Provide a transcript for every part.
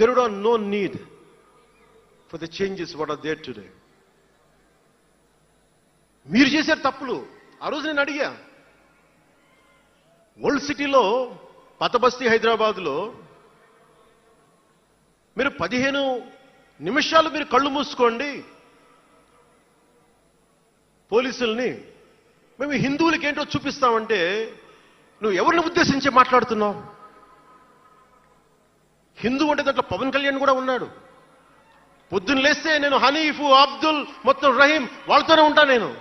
there are no need for the changes what are there today. మీరు చేశారు తప్పులు ఆ రోజు నేను అడిగా ఓల్డ్ సిటీలో పతబస్తీ హైదరాబాద్లో మీరు పదిహేను నిమిషాలు మీరు కళ్ళు మూసుకోండి పోలీసుల్ని మేము హిందువులకి ఏంటో చూపిస్తామంటే నువ్వు ఎవరిని ఉద్దేశించి మాట్లాడుతున్నావు హిందూ అంటే దాంట్లో పవన్ కళ్యాణ్ కూడా ఉన్నాడు. పొద్దున్న లేస్తే నేను హనీఫ్ అబ్దుల్ మొత్తం రహీం వాళ్ళతోనే ఉంటా నేను.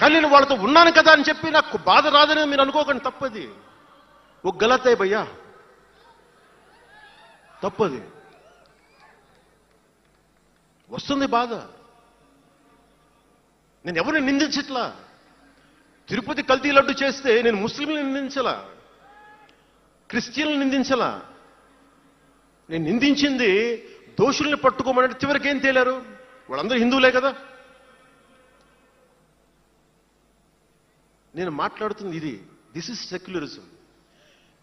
కానీ నేను వాళ్ళతో ఉన్నాను కదా అని చెప్పి నాకు బాధ రాదని మీరు అనుకోకండి తప్పది. ఒక గలతే భయ్యా. తప్పది. వస్తుంది బాధ. నేను ఎవరిని నిందించట్లా? తిరుపతి కల్తీ లడ్డు చేస్తే నేను ముస్లింలు నిందించలా? క్రిస్టియన్లు నిందించలా? నేను నిందించింది దోషుల్ని పట్టుకోమని చివరికి ఏం తేలారు? వాళ్ళందరూ హిందువులే కదా? నేను మాట్లాడుతుంది ఇది. This is secularism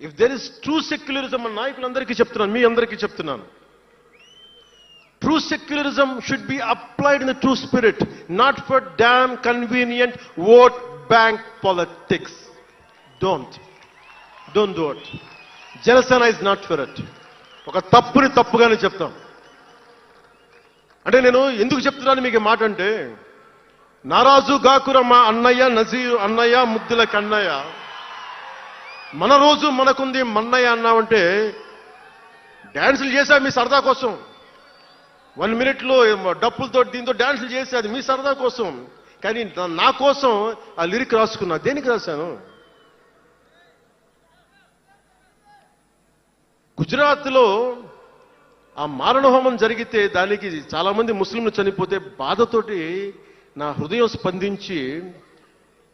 if there is true secularism అని నాయకులందరికీ చెప్తున్నాను మీ అందరికీ చెప్తున్నాను. True secularism should be applied in the true spirit not for damn convenient vote bank politics don't don't do it Janasena is not for it ఒక తప్పుని తప్పుగానే చెప్తాం. అంటే నేను ఎందుకు చెప్తున్నాను మీకు మాట అంటే నారాజు గాకురమ్మ అన్నయ్య నజీరు అన్నయ్య ముద్దుల కన్నయ్య మన రోజు మనకుంది మన్నయ్య అన్నామంటే డ్యాన్సులు చేశా మీ సరదా కోసం. వన్ మినిట్లో డప్పులతో దీంతో డ్యాన్సులు చేసి అది మీ సరదా కోసం. కానీ నా- నా కోసం ఆ లిరిక్ రాసుకున్నా. దేనికి రాశాను? గుజరాత్లో ఆ మారణహోమం జరిగితే దానికి చాలామంది ముస్లింలు చనిపోతే బాధతోటి నా హృదయం స్పందించి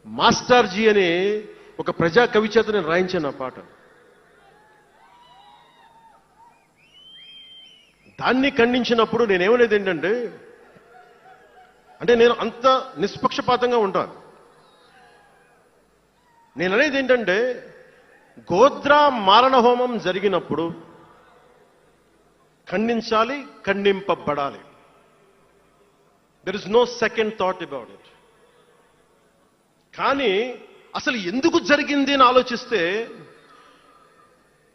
మాస్టర్జీ అనే ఒక ప్రజా కవి చేత నేను రాయించాను ఆ పాట. దాన్ని ఖండించినప్పుడు నేనేమనేది ఏంటంటే అంటే నేను అంత నిష్పక్షపాతంగా ఉంటాను. నేను అనేది ఏంటంటే గోద్రా మారణ హోమం జరిగినప్పుడు ఖండించాలి ఖండింపబడాలి. There is no second thought about it కానీ అసలు ఎందుకు జరిగింది అని ఆలోచిస్తే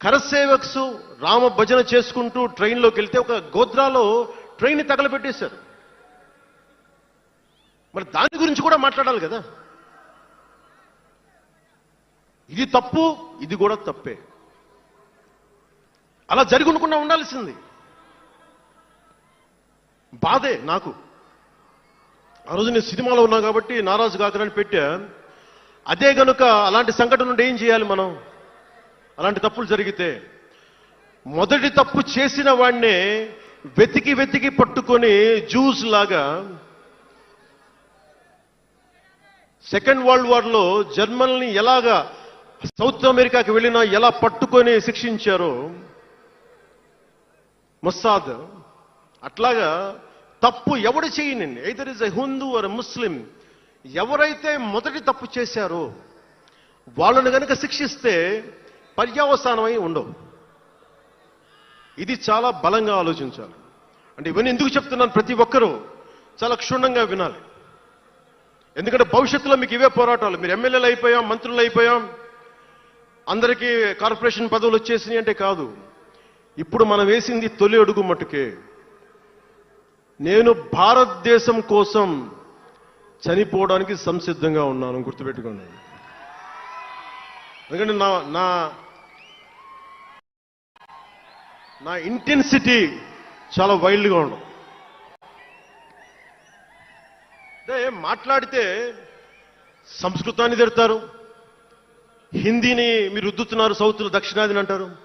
కరసేవక్స్ రామ భజన చేసుకుంటూ ట్రైన్లోకి వెళ్తే ఒక గోద్రాలో ట్రైన్ తగలబెట్టేశారు. మరి దాని గురించి కూడా మాట్లాడాలి కదా? ఇది తప్పు ఇది కూడా తప్పే. అలా జరుగునుకుండా ఉండాల్సింది. బాధే నాకు. ఆ రోజు నేను సినిమాలో ఉన్నా కాబట్టి నారాజు కాకరని పెట్టా. అదే గనుక అలాంటి సంఘటన నుండి ఏం చేయాలి మనం? అలాంటి తప్పులు జరిగితే. మొదటి తప్పు చేసిన వాడినే వెతికి వెతికి పట్టుకొని జ్యూస్ లాగా సెకండ్ వరల్డ్ వార్లో జర్మన్ని ఎలాగా సౌత్ అమెరికాకి వెళ్ళినా ఎలా పట్టుకొని శిక్షించారో ముస్సాద్ అట్లాగా తప్పు ఎవడు చేయనండి either is a Hindu or Muslim ఎవరైతే మొదటి తప్పు చేశారో వాళ్ళను కనుక శిక్షిస్తే పర్యావసానమై ఉండవు. ఇది చాలా బలంగా ఆలోచించాలి. అంటే ఇవన్నీ ఎందుకు చెప్తున్నాను ప్రతి ఒక్కరూ చాలా క్షుణ్ణంగా వినాలి. ఎందుకంటే భవిష్యత్తులో మీకు ఇవే పోరాటాలు. మీరు ఎమ్మెల్యేలు అయిపోయాం మంత్రులు అయిపోయాం అందరికీ కార్పొరేషన్ పదవులు వచ్చేసినాయి అంటే కాదు. ఇప్పుడు మనం వేసింది తొలి అడుగు మటుకే నేను భారతదేశం కోసం చనిపోవడానికి సంసిద్ధంగా ఉన్నాను గుర్తుపెట్టుకోండి. ఎందుకంటే నా నా నా ఇంటెన్సిటీ చాలా వైల్డ్గా ఉండదు. అంటే మాట్లాడితే సంస్కృతాన్ని తిడతారు? హిందీని మీరు రుద్దుతున్నారు సౌత్లో దక్షిణాదిని అంటారు.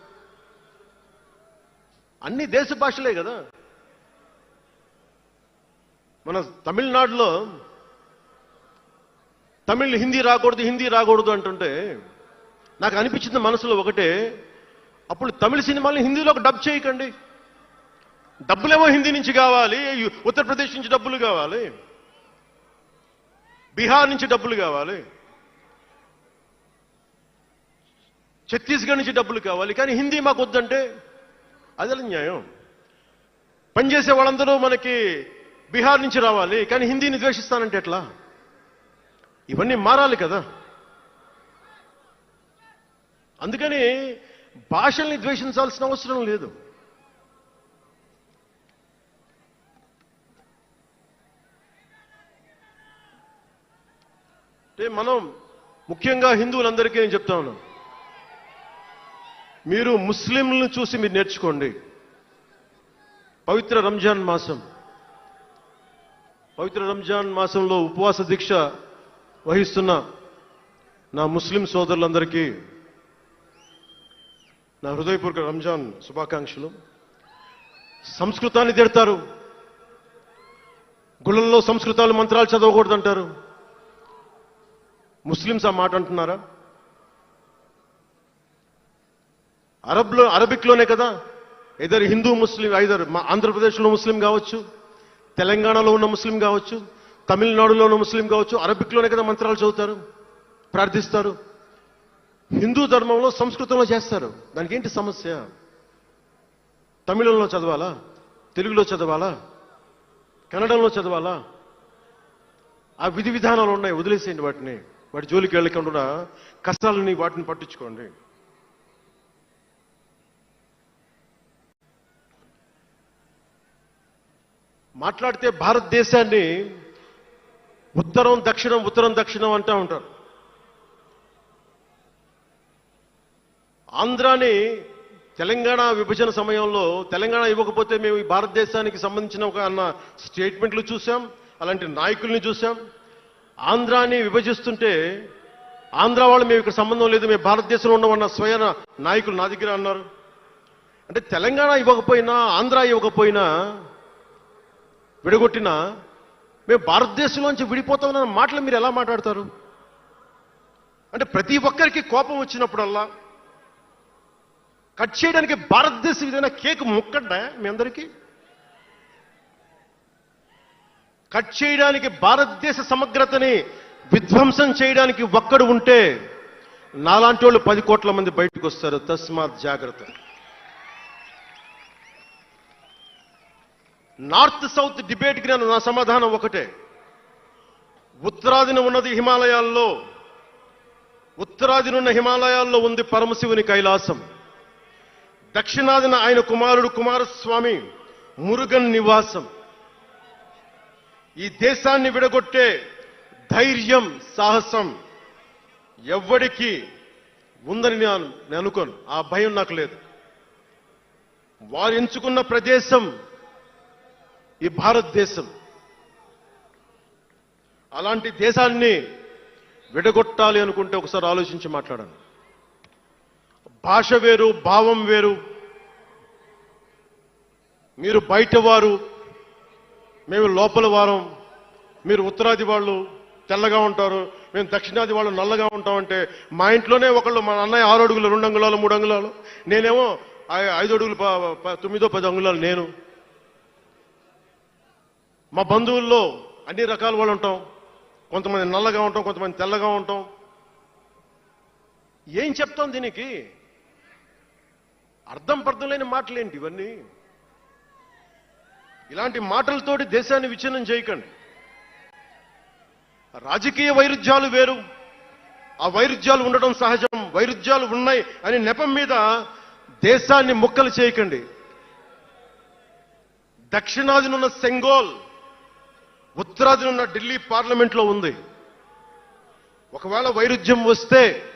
అన్ని దేశ భాషలే కదా. మన తమిళనాడులో తమిళ్ హిందీ రాకూడదు హిందీ రాకూడదు అంటుంటే నాకు అనిపించింది మనసులో ఒకటే అప్పుడు తమిళ సినిమాల్ని హిందీలోకి డబ్ చేయకండి. డబ్బులేమో హిందీ నుంచి కావాలి ఉత్తరప్రదేశ్ నుంచి డబ్బులు కావాలి బీహార్ నుంచి డబ్బులు కావాలి. ఛత్తీస్గఢ్ నుంచి డబ్బులు కావాలి. కానీ హిందీ మాకు వద్దంటే అదే న్యాయం. పనిచేసే వాళ్ళందరూ మనకి బీహార్ నుంచి రావాలి కానీ హిందీని ద్వేషిస్తానంటే ఎట్లా? ఇవన్నీ మారాలి కదా. అందుకని భాషల్ని ద్వేషించాల్సిన అవసరం లేదు. మనం ముఖ్యంగా హిందువులందరికీ నేను చెప్తా ఉన్నాను. మీరు ముస్లింలను చూసి మీరు నేర్చుకోండి. పవిత్ర రంజాన్ మాసం. పవిత్ర రంజాన్ మాసంలో ఉపవాస దీక్ష వహిస్తున్న నా ముస్లిం సోదరులందరికీ నా హృదయపూర్వక రంజాన్ శుభాకాంక్షలు. సంస్కృతాన్ని తిడతారు. గుళ్ళల్లో సంస్కృతాలు మంత్రాలు చదవకూడదంటారు. ముస్లిమ్స్ ఆ మాట అంటున్నారా? అరబ్లో అరబిక్లోనే కదా? ఇద్దరు హిందూ ముస్లిం ఐదరు మా ఆంధ్రప్రదేశ్లో ముస్లిం కావచ్చు తెలంగాణలో ఉన్న ముస్లిం కావచ్చు తమిళనాడులో ఉన్న ముస్లిం కావచ్చు అరబిక్లోనే కదా మంత్రాలు చదువుతారు ప్రార్థిస్తారు. హిందూ ధర్మంలో సంస్కృతంలో చేస్తారు. దానికి ఏంటి సమస్య? తమిళంలో చదవాలా? తెలుగులో చదవాలా? కన్నడంలో చదవాలా? ఆ విధి విధానాలు ఉన్నాయి వదిలేసేయండి వాటిని. వాటి జోలికి వెళ్ళకుండా కష్టాలని వాటిని పట్టించుకోండి. మాట్లాడితే భారతదేశాన్ని ఉత్తరం దక్షిణం ఉత్తరం దక్షిణం అంటూ ఉంటారు. ఆంధ్రాని తెలంగాణ విభజన సమయంలో తెలంగాణ ఇవ్వకపోతే మేము ఈ భారతదేశానికి సంబంధించిన ఒక అన్న స్టేట్మెంట్లు చూసాం అలాంటి నాయకుల్ని చూసాం ఆంధ్రాని విభజిస్తుంటే ఆంధ్ర వాళ్ళు మేము ఇక్కడ సంబంధం లేదు మేము భారతదేశంలో ఉన్నామన్న స్వయం నాయకులు నా దగ్గర అన్నారు. అంటే తెలంగాణ ఇవ్వకపోయినా ఆంధ్ర ఇవ్వకపోయినా విడగొట్టినా మేము భారతదేశంలోంచి విడిపోతామన్న మాటలు మీరు ఎలా మాట్లాడతారు? అంటే ప్రతి ఒక్కరికి కోపం వచ్చినప్పుడల్లా కట్ చేయడానికి భారతదేశం ఏదైనా కేక్ ముక్కండా మీ అందరికీ? కట్ చేయడానికి భారతదేశ సమగ్రతని విధ్వంసం చేయడానికి ఒక్కడు ఉంటే నాలాంటి వాళ్ళు పది కోట్ల మంది బయటకు వస్తారు. తస్మాత్ జాగ్రత్త. నార్త్ సౌత్ డిబేట్కి నేను నా సమాధానం ఒకటే. ఉత్తరాదిన ఉన్నది హిమాలయాల్లో ఉత్తరాదినున్న హిమాలయాల్లో ఉంది పరమశివుని కైలాసం. దక్షిణాదిన ఆయన కుమారుడు కుమారస్వామి మురుగన్ నివాసం. ఈ దేశాన్ని విడగొట్టే ధైర్యం సాహసం ఎవ్వడికి ఉందని నేను అనుకోను. ఆ భయం నాకు లేదు. వారు ఎంచుకున్న ప్రదేశం ఈ భారతదేశం. అలాంటి దేశాన్ని విడగొట్టాలి అనుకుంటే ఒకసారి ఆలోచించి మాట్లాడాను భాష వేరు భావం వేరు. మీరు బయట వారు మేము లోపల వారం. మీరు ఉత్తరాది వాళ్ళు తెల్లగా ఉంటారు మేము దక్షిణాది వాళ్ళు నల్లగా ఉంటామంటే మా ఇంట్లోనే ఒకళ్ళు మా అన్నయ్య ఆరు అడుగులు రెండు అంగుళాలు మూడు అంగుళాలు. నేనేమో ఐదు అడుగులు తొమ్మిదో పది అంగుళాలు నేను. మా బంధువుల్లో అన్ని రకాల వాళ్ళు ఉంటాం. కొంతమంది నల్లగా ఉంటాం కొంతమంది తెల్లగా ఉంటాం. ఏం చెప్తాం దీనికి? అర్థం పర్థం లేని మాటలేంటి ఇవన్నీ? ఇలాంటి మాటలతోటి దేశాన్ని విచ్ఛిన్నం చేయకండి. రాజకీయ వైరుధ్యాలు వేరు. ఆ వైరుధ్యాలు ఉండడం సహజం. వైరుధ్యాలు ఉన్నాయి అని నెపం మీద దేశాన్ని ముక్కలు చేయకండి. దక్షిణాదినున్న సెంగోల్ ఉత్తరాదినున్న ఢిల్లీ పార్లమెంట్లో ఉంది. ఒకవేళ వైరుధ్యం వస్తే